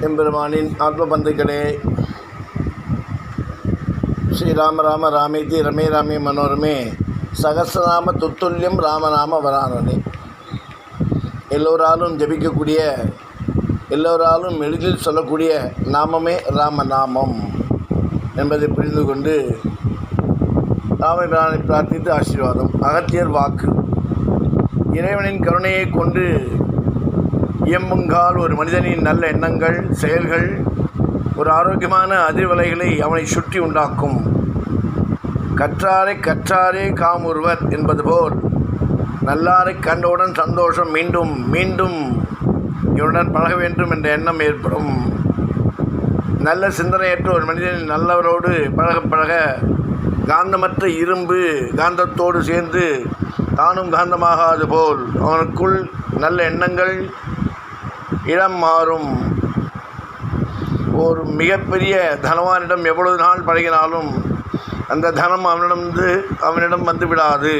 எம்பெருமானின் ஆத்ம பந்துக்களே ஸ்ரீராம ராம ராமேதி ரமே ராமே மனோரமே. சகசிரநாம துத்துல்யம் ராமநாம வரானனே. எல்லோராலும் ஜபிக்கக்கூடிய எல்லோராலும் எளிதில் சொல்லக்கூடிய நாமமே ராமநாமம் என்பதை புரிந்து கொண்டு ராமபிரானை பிரார்த்தித்து ஆசீர்வாதம். அகத்தியர் வாக்கு. இறைவனின் கருணையை கொண்டு இயம்புங்கால் ஒரு மனிதனின் நல்ல எண்ணங்கள் செயல்கள் ஒரு ஆரோக்கியமான அதிர்வலைகளை அவனை சுற்றி உண்டாக்கும். கற்றாரை கற்றாரே காமுறுவர் என்பது போல் நல்லாரை கண்டவுடன் சந்தோஷம் மீண்டும் மீண்டும் இவனுடன் பழக வேண்டும் என்ற எண்ணம் ஏற்படும். நல்ல சிந்தனையற்ற ஒரு மனிதன் நல்லவரோடு பழக பழக காந்தமற்ற இரும்பு காந்தத்தோடு சேர்ந்து தானும் காந்தமாகாது போல் அவனுக்குள் நல்ல எண்ணங்கள் இடம் மாறும். ஒரு மிகப்பெரிய தனவானிடம் எவ்வளவு நாள் பழகினாலும் அந்த தனம் அவனிடந்து அவனிடம் வந்து விடாது.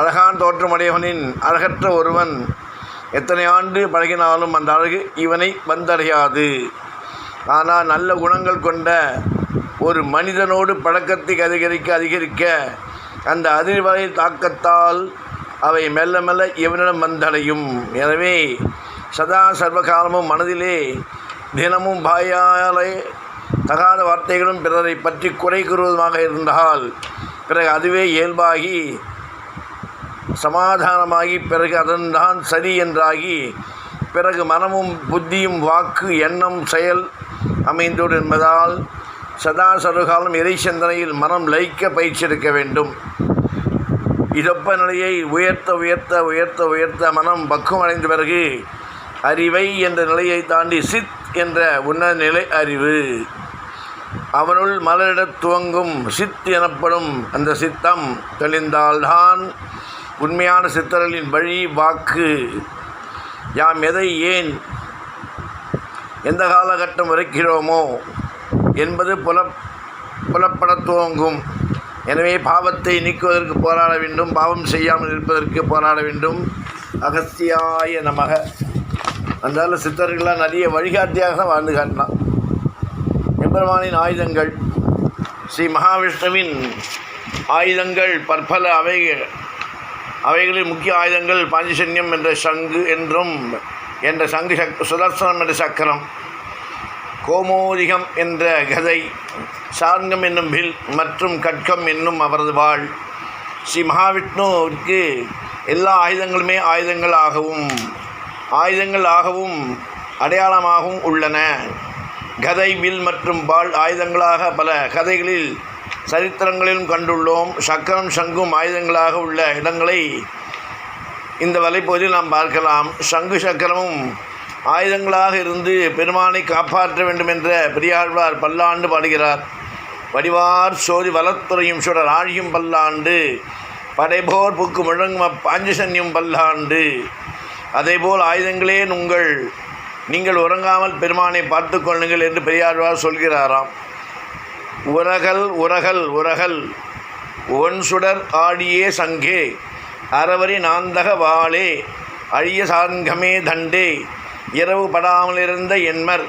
அழகான் தோற்றமடையவனின் அழகற்ற ஒருவன் எத்தனை ஆண்டு பழகினாலும் அந்த அழகு இவனை வந்தடையாது. ஆனால் நல்ல குணங்கள் கொண்ட ஒரு மனிதனோடு பழக்கத்தை அதிகரிக்க அதிகரிக்க அந்த அதிர்வலை தாக்கத்தால் அவை மெல்ல மெல்ல இவனிடம் வந்தடையும். எனவே சதா சர்வகாலமும் மனதிலே தினமும் பாயாலே தகாத வார்த்தைகளும் பிறரை பற்றி குறை கூறுவதுமாக இருந்தால் பிறகு அதுவே இயல்பாகி சமாதானமாகி பிறகு அதன்தான் சரி என்றாகி பிறகு மனமும் புத்தியும் வாக்கு எண்ணம் செயல் அமைந்தோடு என்பதால் சதா சர்வகாலம் இறை சிந்தனையில் மனம் லயிக்க பயிற்சி எடுக்க வேண்டும். இதொப்ப நிலையை உயர்த்த உயர்த்த உயர்த்த உயர்த்த மனம் பக்குவம் அடைந்த பிறகு அறிவை என்ற நிலையை தாண்டி சித் என்ற உன்னத நிலை அறிவு. அவனுள் மலரிடத் துவங்கும் சித் எனப்படும் அந்த சித்தம் தெளிந்தால்தான் உண்மையான சித்தர்களின் வழி வாக்கு. யாம் எதை ஏன் எந்த காலகட்டம் வரைக்கிறோமோ என்பது புல புலப்படத் துவங்கும். எனவே பாவத்தை நீக்குவதற்கு போராட வேண்டும் பாவம் செய்யாமல் இருப்பதற்கு போராட வேண்டும். அகஸ்தியாய நமக. அதனால் சித்தர்கள்லாம் நிறைய வழிகாட்டியாக தான் வாழ்ந்து காட்டினான். எம்பெருமானின் ஆயுதங்கள் ஸ்ரீ மகாவிஷ்ணுவின் ஆயுதங்கள் பற்பல அவைகள் அவைகளில் முக்கிய ஆயுதங்கள் பாஞ்சசன்யம் என்ற சங்கு என்றும் என்ற சங்கு சக் சுதர்சனம் என்ற சக்கரம் கோமோதிகம் என்ற கதை சார்ங்கம் என்னும் வில் மற்றும் கட்கம் என்னும் அவரது வாழ். ஸ்ரீ மகாவிஷ்ணுவிற்கு எல்லா ஆயுதங்களுமே ஆயுதங்கள் ஆகவும் ஆயுதங்கள் ஆகவும் அடையாளமாகவும் உள்ளன. கதை வில் மற்றும் பால் ஆயுதங்களாக பல கதைகளில் சரித்திரங்களிலும் கண்டுள்ளோம். சக்கரம் சங்கும் ஆயுதங்களாக உள்ள இடங்களை இந்த வலைப்பகுதியில் நாம் பார்க்கலாம். சங்கு சக்கரமும் ஆயுதங்களாக இருந்து பெருமானை காப்பாற்ற வேண்டும் என்ற பெரியாழ்வார் பல்லாண்டு பாடுகிறார். வடிவார் சோதி வளத்துறையும் சுடர் ஆழியும் பல்லாண்டு படைபோர் புக்கு முழங்கும் பாஞ்சசன்யம் பல்லாண்டு. அதேபோல் ஆயுதங்களே உங்கள் நீங்கள் உறங்காமல் பெருமானை பார்த்து கொள்ளுங்கள் என்று பெரியாழ்வார் சொல்கிறாராம். உரகல் உரகல் உரகல் ஒன் சுடர் ஆடியே சங்கே அறவரி நாந்தக வாளே அழிய சார்கமே தண்டே இரவு படாமலிருந்த என்மர்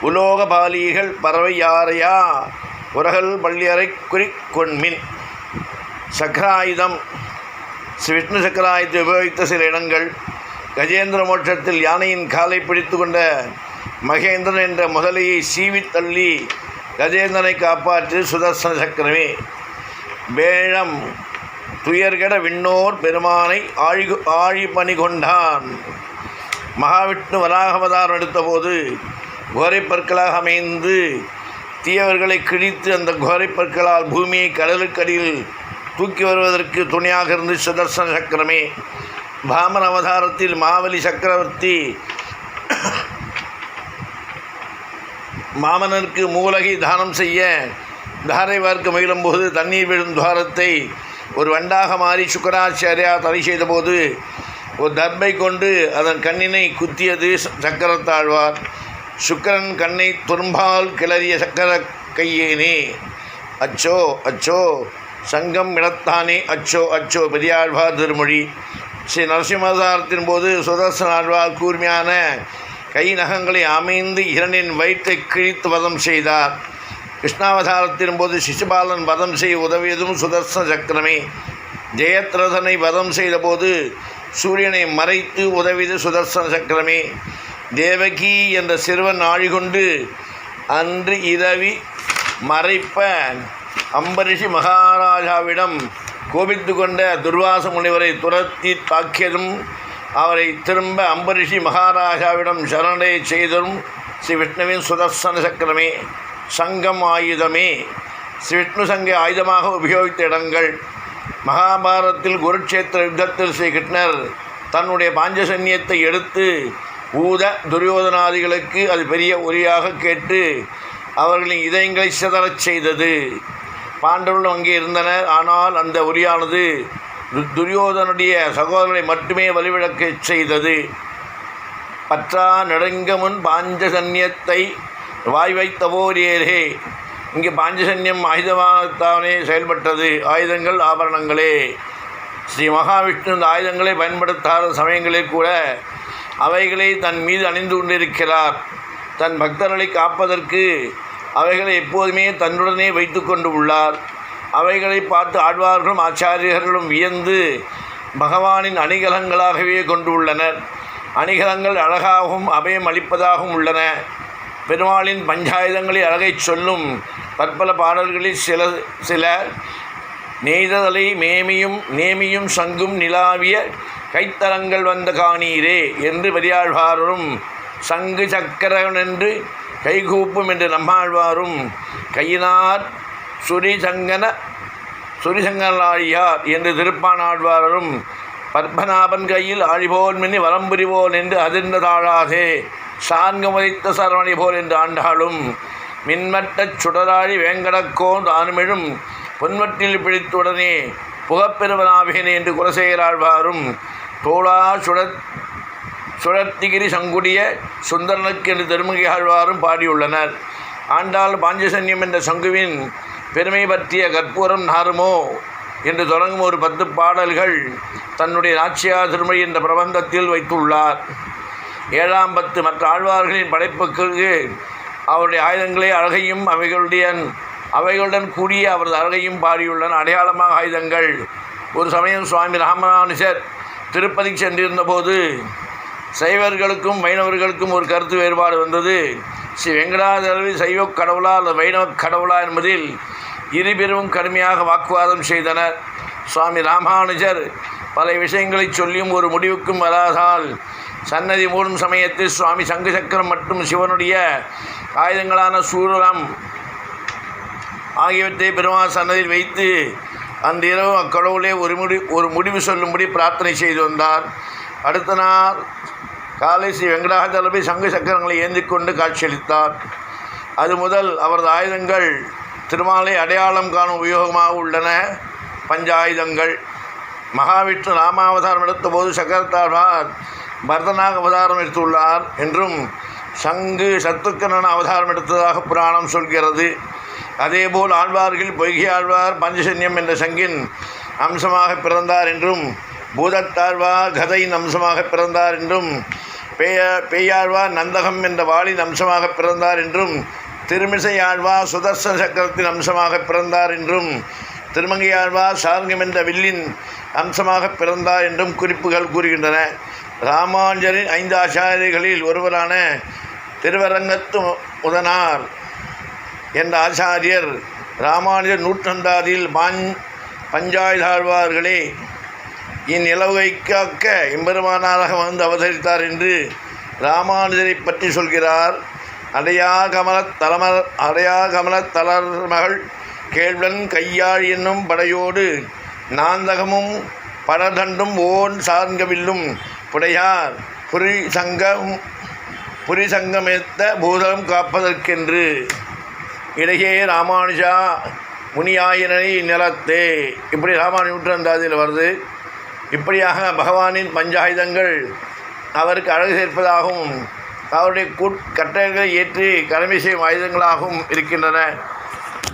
உலோக பாலிகள் பறவை யாரையா? உரகல் பள்ளியறை குறிக்கொண்மின் சக்கராயுதம் ஸ்ரீ விஷ்ணு சக்கராயுதத்தை உபயோகித்த சில இடங்கள் கஜேந்திர மோட்சத்தில் யானையின் காலை பிடித்து கொண்ட மகேந்திரன் என்ற முதலையை சீவி தள்ளி கஜேந்திரனை காப்பாற்று சுதர்சன சக்கரமே. வேழம் துயர்கட விண்ணோர் பெருமானை ஆழி ஆழி பணி கொண்டான். மகாவிஷ்ணு வராகவதாரம் எடுத்தபோது கோரை பற்களாக அமைந்து தீயவர்களை கிழித்து அந்த கோரை பற்களால் பூமியை கடலுக்கடியில் தூக்கி வருவதற்கு துணையாக இருந்து சுதர்சன சக்கரமே. பாமன் அவதாரத்தில் மாவலி சக்கரவர்த்தி மாமனருக்கு மூலகை தானம் செய்ய தாரை வார்க்க முயலும்போது தண்ணீர் விழும் துவாரத்தை ஒரு வண்டாக மாறி சுக்கராச்சாரியா தடை செய்தபோது ஒரு தர்பை கொண்டு அதன் கண்ணினை குத்தியது சக்கரத்தாழ்வார் சுக்கரன் கண்ணை துரும்பால் கிளறிய சக்கர கையேனே. அச்சோ அச்சோ சங்கம் இடத்தானே அச்சோ அச்சோ பெரியாழ்வார் திருமொழி. ஸ்ரீ நரசிம்மதாரத்தின் போது சுதர்சன ஆழ்வார் கூர்மையான கை நகங்களை அமைந்து இரண்டின் வயிற்றை கிழித்து வதம் செய்தார். கிருஷ்ணாவதாரத்தின் போது சிசுபாலன் வதம் செய்ய உதவியதும் சுதர்சன சக்கரமே. ஜெயத்ரதனை வதம் செய்தபோது சூரியனை மறைத்து உதவியது சுதர்சன சக்கரமே. தேவகி என்ற சிறுவன் ஆழிகொண்டு அன்று இரவி மறைப்ப அம்பரிஷி மகாராஜாவிடம் கோபித்து கொண்ட துர்வாச முனிவரை துரத்தி தாக்கியதும் அவரை திரும்ப அம்பரிஷி மகாராஜாவிடம் சரணை செய்ததும் ஸ்ரீ விஷ்ணுவின் சுதர்சன சக்கரமே சங்கம் ஆயுதமே. ஸ்ரீ விஷ்ணு சங்க ஆயுதமாக உபயோகித்த இடங்கள். மகாபாரதத்தில் குருட்சேத்திர யுத்தத்தில் ஸ்ரீ கிருஷ்ணர் தன்னுடைய பாஞ்சசன்யத்தை எடுத்து ஊத துரியோதனாதிகளுக்கு அது பெரிய உரியாக கேட்டு அவர்களின் இதயங்களை சிதறச் செய்தது. பாண்டவர்கள் அங்கே இருந்தனர். ஆனால் அந்த ஒலியானது துரியோதனுடைய சகோதரனை மட்டுமே வழிவிழக்கச் செய்தது. பற்றா நெடுங்க முன் பாஞ்சசன்யத்தை வாய் வைத்தவோரியரே இங்கே பாஞ்சசன்யம் ஆயுதமாகத்தானே செயல்பட்டது. ஆயுதங்கள் ஆபரணங்களே. ஸ்ரீ மகாவிஷ்ணு இந்த ஆயுதங்களை பயன்படுத்தாத சமயங்களில் கூட அவைகளை தன் மீது அணிந்து கொண்டிருக்கிறார். தன் பக்தர்களை காப்பதற்கு அவைகளை எப்போதுமே தன்னுடனே வைத்து கொண்டு உள்ளார். அவைகளை பார்த்து ஆழ்வார்களும் ஆச்சாரியர்களும் வியந்து பகவானின் அணிகலங்களாகவே கொண்டு உள்ளனர். அணிகலங்கள் அழகாகவும் அபயம் அளிப்பதாகவும் உள்ளன. பெருமாளின் பஞ்சாயுதங்களை அழகைச் சொல்லும் பற்பல பாடல்களில் சில சில நெய்தலை மேமியும் நேமியும் சங்கும் நிலாவிய கைத்தலங்கள் வந்த காணீரே என்று பெரியாழ்வாரரும் சங்கு சக்கரன் என்று கைகூப்பும் என்று நம்மாழ்வாரும் கையினார் சுரிசங்கன சுரிசங்கனாழியார் என்று திருப்பானாழ்வாரும் பத்மநாபன் கையில் ஆழிபோன் மின்னி வரம்புரிவோன் என்று அதிர்ந்த தாழாதே சார்ங்க முதைத்த சரவணி போல் என்று ஆண்டாளும் மின்மட்டச் சுடராழி வேங்கடக்கோன் தானுமிழும் பொன்வட்டில் பிடித்துடனே புகப்பெருவனாவேனே என்று குலசேகராழ்வாரும் தோளா சுடத் சுழத்திகிரி சங்குடிய சுந்தரனுக்கு என்று திருமகி ஆழ்வாரும் பாடியுள்ளனர். ஆண்டாள் பாஞ்சசன்யம் என்ற சங்குவின் பெருமை பற்றிய கற்பூரம் நாருமோ என்று தொடங்கும் ஒரு பத்து பாடல்கள் தன்னுடைய நாச்சியார் திருமொழி என்ற பிரபந்தத்தில் வைத்துள்ளார். ஏழாம் பத்து மற்ற ஆழ்வார்களின் படைப்புக்கு அவருடைய ஆயுதங்களே அழகையும் அவைகளுடைய அவைகளுடன் கூடிய அவரது அழகையும் பாடியுள்ளன. அடையாளமாக ஆயுதங்கள். ஒரு சமயம் சுவாமி ராமநானுஷர் திருப்பதி சென்றிருந்தபோது சைவர்களுக்கும் வைணவர்களுக்கும் ஒரு கருத்து வேறுபாடு வந்தது. ஸ்ரீ வெங்கடாதரவி சைவ கடவுளா அல்லது வைணவ கடவுளா என்பதில் இருபெரும் கடுமையாக வாக்குவாதம் செய்தனர். சுவாமி ராமானுஜர் பல விஷயங்களை சொல்லியும் ஒரு முடிவுக்கும் வராதால் சன்னதி மூடும் சமயத்தில் சுவாமி சங்கு சக்கரம் மற்றும் சிவனுடைய ஆயுதங்களான சூரலம் ஆகியவற்றை பெருமாள் சன்னதியில் வைத்து அந்த இரவு அக்கடவுளே ஒரு முடி ஒரு முடிவு சொல்லும்படி பிரார்த்தனை செய்து வந்தார். அடுத்த நாள் காலை ஸ்ரீ வெங்கடாஜலபி சங்கு சக்கரங்களை ஏந்தி கொண்டு காட்சியளித்தார். அது முதல் அவரது ஆயுதங்கள் திருமாலை அடையாளம் காணும் உபயோகமாக உள்ளன. பஞ்சாயுதங்கள். மகாவிஷ்ணு ராமாவதாரம் எடுத்தபோது சக்கரத்தாழ்வார் பரதனாக அவதாரம் எடுத்துள்ளார் என்றும் சங்கு சத்துக்கனன் அவதாரம் எடுத்ததாக புராணம் சொல்கிறது. அதேபோல் ஆழ்வார்கள் பொய்கி ஆழ்வார் பஞ்சசன்யம் என்ற சங்கின் அம்சமாக பிறந்தார் என்றும் பூதத்தார்வா கதையின் அம்சமாக பிறந்தார் என்றும் பேய பேயாழ்வார் நந்தகம் என்ற வாளின் அம்சமாக பிறந்தார் என்றும் திருமிசையாழ்வா சுதர்சன சக்கரத்தின் அம்சமாக பிறந்தார் என்றும் திருமங்கையாழ்வா சாரங்கம் என்ற வில்லின் அம்சமாக பிறந்தார் என்றும் குறிப்புகள் கூறுகின்றன. ராமானுஜரின் ஐந்து ஆச்சாரியர்களில் ஒருவரான திருவரங்கத்து முதனார் என்ற ஆச்சாரியர் ராமானுஜர் நூற்றந்தாதியில் பாஞ் பஞ்சாயுதாழ்வார்களே இந்நிலவை காக்க எம்பெருமானாராக வந்து அவதரித்தார் என்று ராமானுஜரை பற்றி சொல்கிறார். அடையா கமலத் தலமர் அடையா கமலத் தளர்மகள் கேள்வன் கையாள் என்னும் படையோடு நாந்தகமும் படதண்டும் ஓன் சார்கவில்லும் புடையார். புரி சங்கம் புரி சங்கமேத்த பூதலம் காப்பதற்கென்று. இடையே ராமானுஜா முனியாயினரை நிலத்தே. இப்படி ராமானு நூற்றந்தாதில் வருது. இப்படியாக பகவானின் பஞ்சாயுதங்கள் அவருக்கு அழகு சேர்ப்பதாகவும் அவருடைய கூட் கட்டளைகளை ஏற்றி கடமை செய்யும் ஆயுதங்களாகவும் இருக்கின்றன.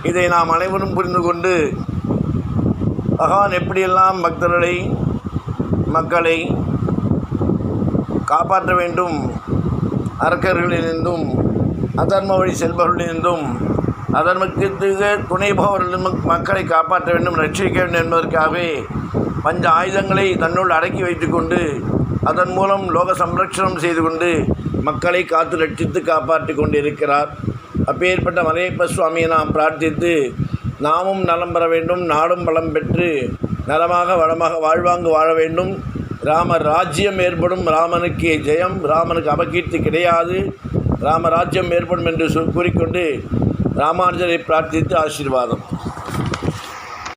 இதை நாம் அனைவரும் புரிந்து கொண்டு பகவான் எப்படியெல்லாம் பக்தர்களை மக்களை காப்பாற்ற வேண்டும் அரக்கர்களிலிருந்தும் அதர்ம வழி செல்பவர்களிலிருந்தும் அதர்மத்திற்கு துணைபவர்களிடம் மக்களை காப்பாற்ற வேண்டும் ரட்சிக்க வேண்டும் என்பதற்காகவே பஞ்ச ஆயுதங்களை தன்னுள் அடக்கி வைத்துக்கொண்டு அதன் மூலம் லோக சம்ரட்சணம் செய்து கொண்டு மக்களை காத்து ரட்சித்து காப்பாற்றி கொண்டிருக்கிறார். அப்பேற்பட்ட மலையப்ப சுவாமியை நாம் பிரார்த்தித்து நாமும் நலம் பெற வேண்டும் நாடும் பலம் பெற்று நலமாக வளமாக வாழ்வாங்கு வாழ வேண்டும். ராம ராஜ்யம் ஏற்படும் ராமனுக்கு ஜெயம் ராமனுக்கு அபகீர்த்தி கிடையாது. ராமராஜ்யம் ஏற்படும் என்று கூறிக்கொண்டு ராமானுஜரை பிரார்த்தித்து ஆசீர்வாதம்.